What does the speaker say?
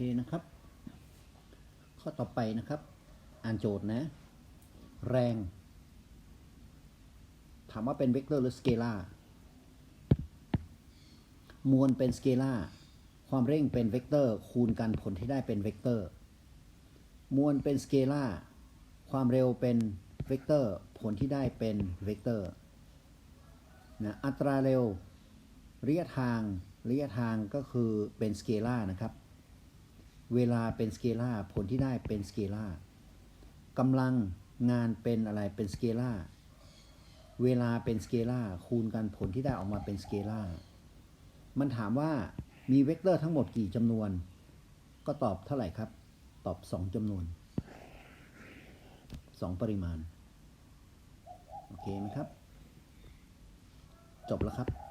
เคนะครับ ข้อต่อไปนะครับ อ่านโจทย์นะ แรง ถามว่าเป็นเวกเตอร์หรือสเกลามวลเป็นสเกลาร์ความเร่งเป็นเวกเตอร์ คูณกันผลที่ได้เป็นเวกเตอร์ มวลเป็นสเกลาร์ความเร็วเป็นเวกเตอร์ ผลที่ได้เป็นเวกเตอร์นะอัตราเร็วระยะทางระยะทางก็คือเป็นสเกลาร์นะครับ เวลาเป็นสเกล่าผลที่ได้เป็นสเกล่ากำลังงานเป็นอะไรเป็นสเกล่าเวลาเป็นสเกล่าคูณกันผลที่ได้ออกมาเป็นสเกล่ามันถามว่ามีเวกเตอร์ทั้งหมดกี่จำนวน ก็ตอบเท่าไหร่ครับ ตอบ 2จำนวน 2 ปริมาณ โอเคไหมครับ จบแล้วครับ